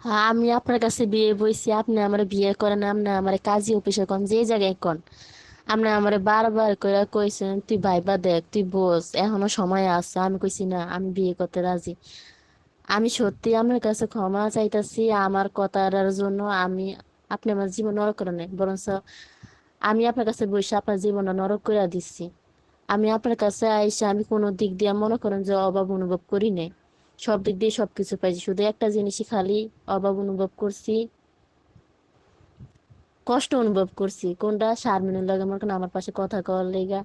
আমি আপনার কাছে বিয়ে বইছি, আপনি আমার বিয়ে করেন, আপনি আমার কাজী অফিসে কোন যে জায়গায় কোন আপনি আমার বারবার করে কইছেন, তুই ভাইবা দেখ, তুই বস, এখনও সময় আছে, আমি কইছি না, আমি বিয়ে করতে রাজি। আমি সত্যি আপনার কাছে ক্ষমা চাইতাছি, আমার কথার জন্য আমি, আপনি আমার জীবন নরক করে নেই বরঞ্চ আমি আপনার কাছে বসে আপনার জীবন নরক করে দিচ্ছি। আমি আপনার কাছে আইসা আমি কোনো দিক দিয়ে মনে করেন যে অভাব অনুভব করি নাই। সব দিক দিয়ে সবকিছু পাইছি। শুধু একটা জিনিসই খালি অভাব অনুভব করছি। কষ্ট অনুভব করছি। কোনটা? শারমিনের লাগে মনে করেন আমার পাশে কথা কওয়ার লেগা।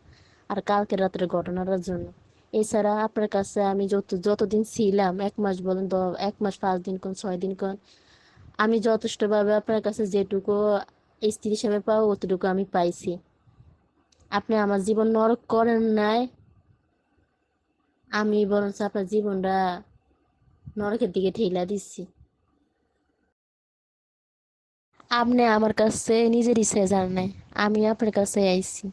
আর কালকে রাতের ঘটনাটার জন্য। এছাড়া আপনার কাছে আমি যত, যতদিন ছিলাম, এক মাস বলেন এক মাস, পাঁচ দিন কোন, ছয় দিন কোন, আমি যথেষ্টভাবে আপনার কাছে যেটুকু স্ত্রী হিসেবে পাবো অতটুকু আমি পাইছি। আপনি আমার জীবন নরক করেন নাই। আমি বরঞ্চ আপনার জীবনটা নরকের দিকে ঠেলা দিচ্ছি আপনি আমার কাছে নিজের ইচ্ছায় যান নাই, আমি আপনার কাছে আইছি।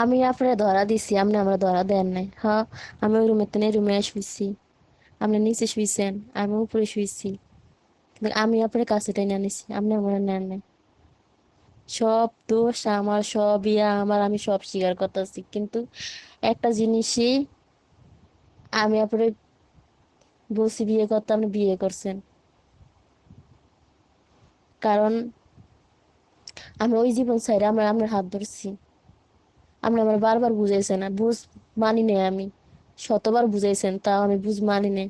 আমি আপনার ধরা দিছি, আপনি আমার ধরা দেন নাই। হ্যাঁ আমি ওই রুমের থেকে রুমে শুইছি। আপনি নিচে শুইছেন, আমি উপরে শুইছি। আমি আপনার কাছে টেনে আনিছি, আপনি আমার নেন নাই। সব দোষ আমার সব ইয়া আমার, আমি সব স্বীকার করতেছি। কিন্তু একটা জিনিসই আমি আপনার বলছি বিয়ে করতে আপনি বিয়ে করছেন। কারণ আমি ওই জীবন ছাইরে আমরা আপনার হাত ধরছি। আপনি আমার বারবার বুঝাইছেন আর বুঝ মানি নাই আমি। শতবার বুঝাইছেন, তাও আমি বুঝ মানি নাই।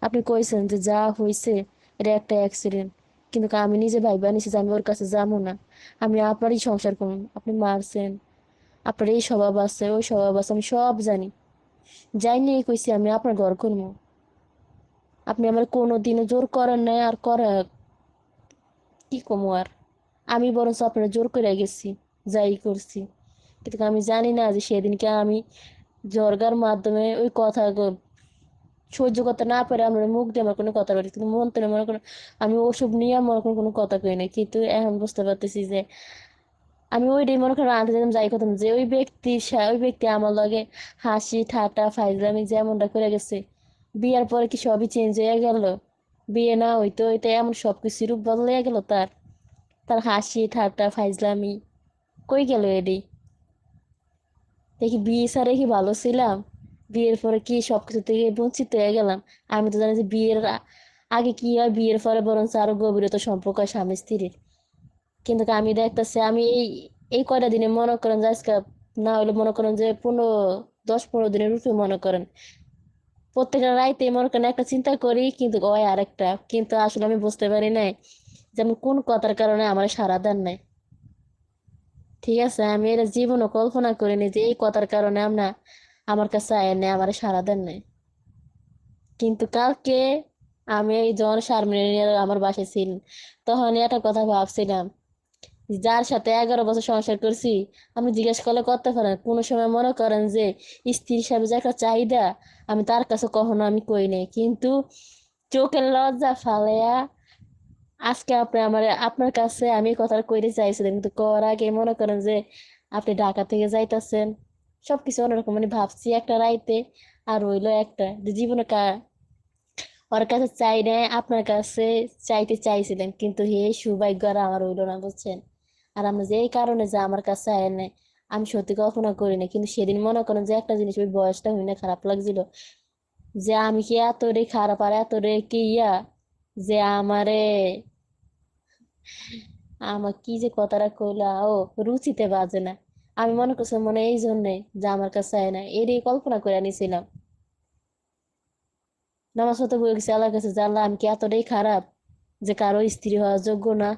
আপনি কইছেন যে যা হয়েছে এটা একটা অ্যাক্সিডেন্ট কিন্তু আমি নিজে ভাইবা নিছি যে আমি ওর কাছে যাব না। আমি আপনারই সংসার করুন আপনি মারছেন, আপনার এই স্বভাব আছে, ওই স্বভাব আছে, আমি সব জানি। যাই নিয়ে কইছি আমি আপনার ঘর করব। আপনি আমার কোনো দিনও জোর করেন নাই, আর করা কি কমো আর? আমি বরঞ্চ আপনার জোর করে গেছি, যাই করছি। কিন্তু আমি জানি না যে সেদিনকে আমি জর্গার মাধ্যমে ওই কথা সহ্য করতে না পারে আমার মুখ দিয়ে আমার কোনো কথা বলি কিন্তু মন থেকে মনে করেন আমি ওসব নিয়ে আমার কোনো কোনো কথা কই না কিন্তু এখন বুঝতে পারতেছি যে আমি ওইটাই মনে করেন আনতে যেতাম, যাই করতাম, যে ওই ব্যক্তি ওই ব্যক্তি আমার লগে হাসি, ঠাট্টা, ফাইজলামি যেমনটা করে গেছে বিয়ের পরে কি সবই চেঞ্জ হয়ে গেল? বিয়ে না হইতো হইতো এমন সব কিছু রূপ বদলে গেল তার। তার হাসি, ঠাট্টা, ফাইজলামি, কই গেল এডি? দেখি বিয়ে ছাড়া কি ভালো ছিলাম? বিয়ের পরে কি সবকিছু থেকে বঞ্চিত হয়ে গেলাম? আমি তো জানি যে বিয়ের আগে কি হয়, বিয়ের পরে বরঞ্চ আরও গভীরতা, সম্পর্ক হয় স্বামী স্ত্রীর। কিন্তু আমি দেখতেছি, আমি এই এই কয়টা দিনে মনে করেন যে আজকে না হলে মনে করেন যে পনেরো, দশ, পনেরো দিনের রূপে মনে করেন। প্রত্যেকটা রাইতে মনে করেন একটা চিন্তা করি, কিন্তু ওই আরেকটা। কিন্তু আসলে আমি বুঝতে পারি নাই যে আমি কোন কথার কারণে আমার সারা দেন নাই। ঠিক আছে, আমি এর জীবনও কল্পনা করিনি যে এই কথার কারণে আমরা আমার কাছে আয় নেই, আমার সারা দেন নাই। কিন্তু কালকে আমি এই যখন শারমিনের আমার বাসায় ছিলাম তখন একটা কথা ভাবছিলাম যার সাথে এগারো বছর সংসার করছি আমি জিজ্ঞেস করলে করতে পারেন। কোনো সময় মনে করেন যে স্ত্রী হিসাবে যে একটা চাহিদা, আমি তার কাছে কখনো আমি কই নাই। কিন্তু চোখের লজ্জা ফালাইয়া আজকে আপনি আমার, আপনার কাছে আমি কথা কইতে চাইছিলাম। কিন্তু কর আগে মনে করেন যে, আপনি ঢাকা থেকে যাইতাছেন। সবকিছু অন্যরকম। মানে ভাবছি একটা রাইতে আর হইল একটা। যে জীবনে কা, ওর কাছে চাই নাই, আপনার কাছে চাইতে চাইছিলেন কিন্তু হে সৌভাগ্য আর আমার হইল না, বুঝছেন? আর আমরা যে এই কারণে যে আমার কাছে আয় নাই, আমি সত্যি কল্পনা করি না কিন্তু সেদিন মনে করেন যে একটা জিনিস ওই বয়সটা হইনা খারাপ লাগছিল। যে আমি কি এত রে খারাপ আর এত রে কি ইয়া যে আমারে, আমার কি যে কথাটা কইলা, ও রুচিতে বাজে না। আমি মনে করছি মনে এই জন্যে যে আমার কাছে আয় না এরই কল্পনা করে নিয়েছিলাম নামাজ পড়তে বলে গেছি, আল্লাহর কাছে আল্লাহ আমি কি এতটাই খারাপ যে কারও স্ত্রী হওয়ার যোগ্য না